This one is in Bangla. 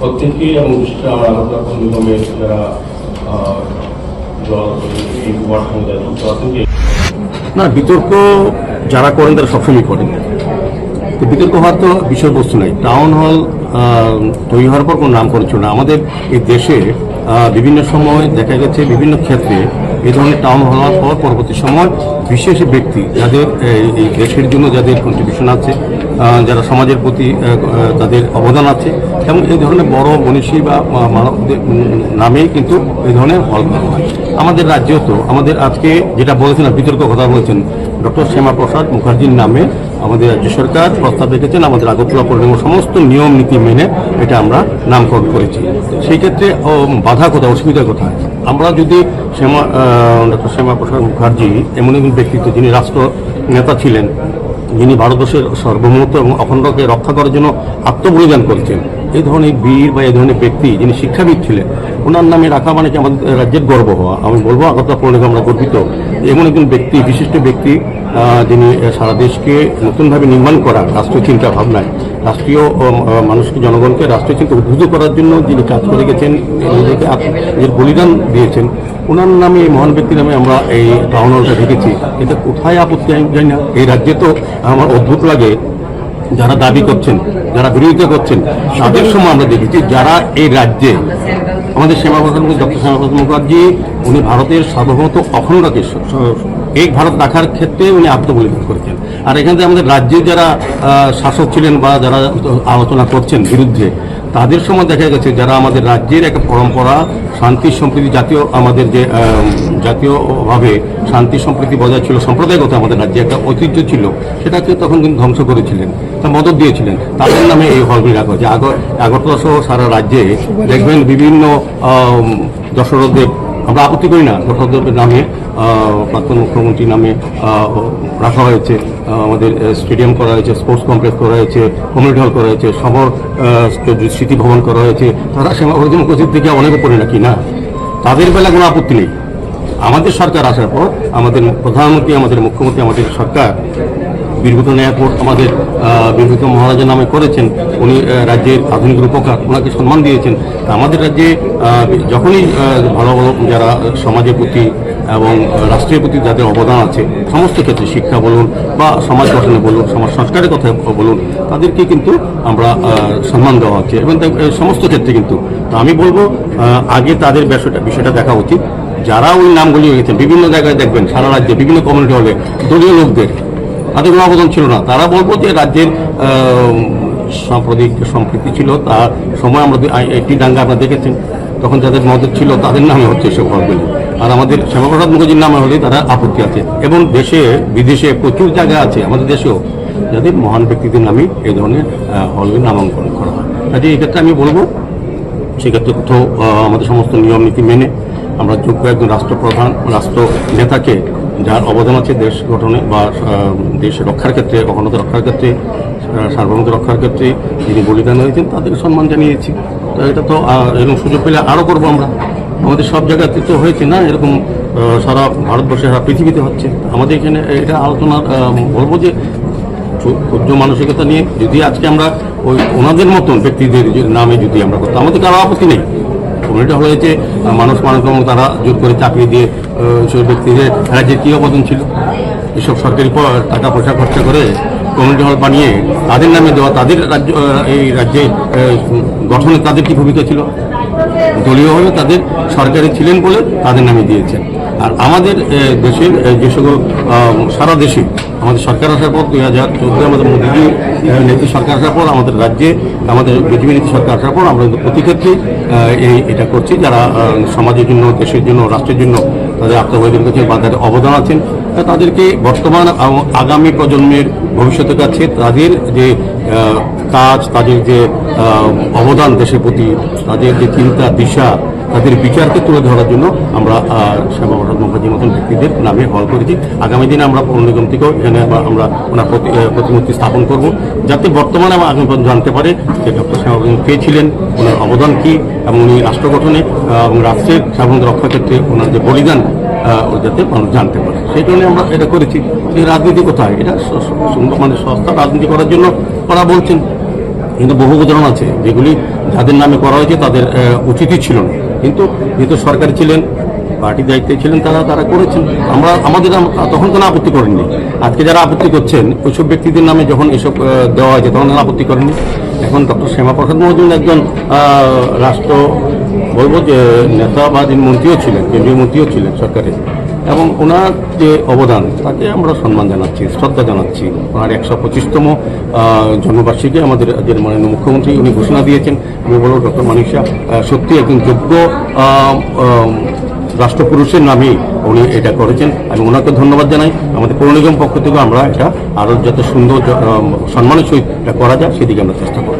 প্রত্যেকেই এবং না, বিতর্ক যারা করেন তারা সবসময় করেন। তো বিতর্ক হওয়ার তো বিষয়বস্তু নাই। টাউন হল তৈরি হওয়ার পর কোনো নামকরণ ছিল না। আমাদের এই দেশে বিভিন্ন সময় দেখা গেছে বিভিন্ন ক্ষেত্রে এই ধরনের টাউন হল হওয়ার পর পরবর্তী সময় বিশেষ ব্যক্তি যাদের, এই- দেশের জন্য যাদের কন্ট্রিবিউশন আছে যারা সমাজের প্রতি তাদের অবদান আছে এবং এই ধরনের বড় মনীষী বা মানবদের নামেই কিন্তু এই ধরনের হল হয়। আমাদের রাজ্যেও তো, আমাদের আজকে যেটা বলেছেন বিতর্ক কথা বলেছেন ডক্টর শ্যামা প্রসাদ মুখার্জির নামে আমাদের রাজ্য সরকার প্রস্তাব রেখেছেন, আমাদের আগরতলা পৌর নিগমের সমস্ত নিয়ম, নীতি মেনে এটা আমরা নামকরণ করেছি। সেই ক্ষেত্রে বাধা কোথায় অসুবিধা কোথায়? আমরা যদি শ্যামা ডক্টর শ্যামা প্রসাদ মুখার্জি, এমন একজন ব্যক্তিত্ব যিনি রাষ্ট্র নেতা ছিলেন যিনি ভারতবর্ষের সর্বমত এবং অখণ্ডকে রক্ষা করার জন্য আত্মবলিদান করেছেন, এই ধরনের বীর বা এই ধরনের ব্যক্তি যিনি শিক্ষাবিদ ছিলেন, ওনার নামে রাখা মানে কি আমাদের রাজ্যের গর্ব হওয়া। আমি বলব আগতা পৌর নিগম আমরা গর্বিত। এমন একজন ব্যক্তি, বিশিষ্ট ব্যক্তি যিনি সারা দেশকে নতুনভাবে নির্মাণ করার রাষ্ট্রীয় চিন্তা ভাবনায় রাষ্ট্রীয় মানুষকে জনগণকে রাষ্ট্রীয় চিন্তা উদ্বুদ্ধ করার জন্য যিনি কাজ করে গেছেন নিজেকে নিজের বলিদান দিয়েছেন ওনার নামে এই মহান ব্যক্তির নামে আমরা এই টাউন হলটা রেখেছি। এটা কোথায় আপত্তি আমি জানি না। এই রাজ্যে তো আমার অদ্ভুত লাগে। যারা দাবি করছেন, যারা বিরোধিতা করছেন, তাদের সময় আমরা দেখেছি যারা এই রাজ্যে আমাদের শ্যামাপ্রসাদ ডক্টর শ্যামাপ্রসাদ মুখার্জি, উনি ভারতের সার্বভৌমত্ব অখণ্ডকে এই ভারত রাখার ক্ষেত্রে উনি আত্মবলিদান করেছেন। আর এখান থেকে আমাদের রাজ্যে যারা শাসক ছিলেন বা যারা আলোচনা করছেন বিরুদ্ধে, তাদের সময় দেখা গেছে যারা আমাদের রাজ্যের একটা পরম্পরা, শান্তি সম্প্রীতি জাতীয় আমাদের যে জাতীয়ভাবে শান্তি সম্প্রীতি বজায় ছিল, সম্প্রদায়গত আমাদের রাজ্যে একটা ঐতিহ্য ছিল, সেটাকে তখন কিন্তু ধ্বংস করেছিলেন, তা মদত দিয়েছিলেন। তাদের নামে এই হলগুলি রাখা হয়েছে। আগর, আগরতলা সহ সারা রাজ্যে দেখবেন বিভিন্ন দশরথদেব আমরা আপত্তি করি না। দশরথদেবের নামে প্রাক্তন মুখ্যমন্ত্রীর নামে রাখা হয়েছে। আমাদের স্টেডিয়াম করা হয়েছে স্পোর্টস কমপ্লেক্স করা হয়েছে কমিউনিটি হল করা হয়েছে আহ, স্মৃতি ভবন করা হয়েছে তারা সেবা অর্জন উপস্থিত থেকে অনেক উপরে নাকি? না। তাদের বেলা কোনো আপত্তি নেই। আমাদের সরকার আসার পর আমাদের প্রধানমন্ত্রী আমাদের মুখ্যমন্ত্রী আমাদের সরকার বীরভূত এয়ারপোর্ট আমাদের বীরভূত মহারাজা নামে করেছেন, উনি রাজ্যের আধুনিক রূপকার ওনাকে সম্মান দিয়েছেন। আমাদের রাজ্যে যখনই ভালো ভালো যারা সমাজের প্রতি এবং রাষ্ট্রের প্রতি যাদের অবদান আছে, সমস্ত ক্ষেত্রে শিক্ষা বলুন বা সমাজ গঠনে বলুন, সমাজ সংস্কারের কথা বলুন, তাদেরকে কিন্তু আমরা সম্মান দেওয়া হচ্ছে। এবং সমস্ত ক্ষেত্রে কিন্তু। তো আমি বলব আগে তাদের বিষয়টা বিষয়টা দেখা উচিত। যারা ওই নামগুলি হয়েছে বিভিন্ন জায়গায় দেখবেন, সারা রাজ্যে বিভিন্ন কমিউনিটি হলে দলীয় লোকদের তাদের কোনো অবদান ছিল না। তারা বলব যে রাজ্যের সাম্প্রদায়িক সম্প্রীতি ছিল তার সময় আমরা একটি দাঙ্গা আপনারা দেখেছেন। তখন যাদের মদত ছিল, তাদের নামে হচ্ছে এসব হলগুলি আর আমাদের শ্যামাপ্রসাদ মুখার্জির নামে হলে তারা আপত্তি আছে। এবং দেশে, বিদেশে প্রচুর জায়গা আছে, আমাদের দেশেও। যাদের মহান ব্যক্তিদের নামে এই ধরনের হলগুলি নামাঙ্কন করা হয়। কাজে এক্ষেত্রে আমি বলব, সেক্ষেত্রে কোথাও আমাদের সমস্ত নিয়ম নীতি মেনে আমরা যোগ্য একজন রাষ্ট্রপ্রধান রাষ্ট্র নেতাকে যার অবদান আছে দেশ গঠনে বা দেশ রক্ষার ক্ষেত্রে অখণ্ডতা রক্ষার ক্ষেত্রে আহ, সার্বভৌমত্ব রক্ষার ক্ষেত্রে যিনি বলিদান হয়েছেন তাদের সম্মান জানিয়েছি। তো এটা তো এরকম সুযোগ পেলে আরও করব আমরা। আমাদের সব জায়গাতে তো হয়েছে না এরকম সারা ভারতবর্ষে সারা পৃথিবীতে হচ্ছে। আমাদের এখানে এটা আলোচনা বলব যে ক্ষুদ্র মানসিকতা নিয়ে যদি আজকে আমরা ওই ওনাদের মতন ব্যক্তিদের নামে যদি আমরা করতাম আমাদের কারও আপত্তি নেই। কমিউনিটি হয়েছে মানুষ মানুষ এবং তারা জোর করে চাকরি দিয়ে সেই ব্যক্তিদের রাজ্যের কী অবদান ছিল? এসব সরকারি টাকা পয়সা খরচা করে কমিউনিটি হল বানিয়ে তাদের নামে দেওয়া, তাদের রাজ্য এই রাজ্যে গঠনে তাদের কি ভূমিকা ছিল? দলীয়ভাবে তাদের সরকারি ছিলেন বলে তাদের নামে দিয়েছেন। আর আমাদের দেশের যে সকল সারা দেশে আমাদের সরকার আসার পর দুই হাজার চোদ্দোয় আমাদের মোদীজি নীতি সরকার আসার পর আমাদের রাজ্যে, আমাদের বিজেপি নীতি সরকার আসার পর আমরা প্রতি ক্ষেত্রেই এই এটা করছি। যারা সমাজের জন্য, দেশের জন্য, রাষ্ট্রের জন্য তাদের আত্মবলিদান করছে বা তাদের অবদান আছেন তাদেরকে বর্তমান আগামী প্রজন্মের ভবিষ্যতের কাছে তাদের যে কাজ, তাদের যে অবদান দেশের প্রতি, তাদের যে চিন্তা, দিশা তাদের বিচারকে তুলে ধরার জন্য আমরা শ্যামাপ্রসাদ মুখার্জির মতন ব্যক্তিদের নামে হল করেছি। আগামী দিনে আমরা পৌর নিগম থেকেও এখানে আমরা ওনার প্রতি- প্রতিমূর্তি স্থাপন করব। যাতে বর্তমানে আমরা আগামী জানতে পারে যে ডক্টর শ্যামাপ্রসাদ কে ছিলেন, ওনার অবদান কী, এবং উনি রাষ্ট্র গঠনে এবং রাষ্ট্রের সাধারণত রক্ষার ক্ষেত্রে ওনার যে বলিদান ও যাতে মানুষ জানতে পারে। সেই জন্য আমরা এটা করেছি। এই রাজনীতি কোথায়? এটা মানে সস্তা রাজনীতি করার জন্য ওরা বলছেন কিন্তু বহু উদাহরণ আছে, যেগুলি যাদের নামে করা হয়েছে তাদের উচিতই ছিল না। কিন্তু যেহেতু সরকার ছিলেন পার্টি দায়িত্বে ছিলেন, তারা তারা করেছেন। আমরা, আমাদের তখন কোনো আপত্তি করেননি। আজকে যারা আপত্তি করছেন, ওইসব ব্যক্তিদের নামে যখন এসব দেওয়া হয়েছে, তখন তারা আপত্তি করেননি। এখন ডক্টর শ্যামাপ্রসাদ মহাজন একজন রাষ্ট্র বলব যে, নেতা বা মন্ত্রীও ছিলেন, কেন্দ্রীয় মন্ত্রীও ছিলেন সরকারের। এবং ওনার যে অবদান তাকে আমরা সম্মান জানাচ্ছি শ্রদ্ধা জানাচ্ছি। ওনার একশো পঁচিশতম জন্মবার্ষিকী আমাদের রাজ্যের মাননীয় মুখ্যমন্ত্রী উনি ঘোষণা দিয়েছেন। আমি বলব ডক্টর আহ, সত্যি একজন যোগ্য রাষ্ট্রপুরুষের নামে উনি এটা করেছেন। আমি ওনাকে ধন্যবাদ জানাই। আমাদের পৌর পক্ষ থেকে আমরা এটা আরও যাতে সুন্দর য- সম্মানের সহিত এটা করা যায় সেদিকে আমরা চেষ্টা করব।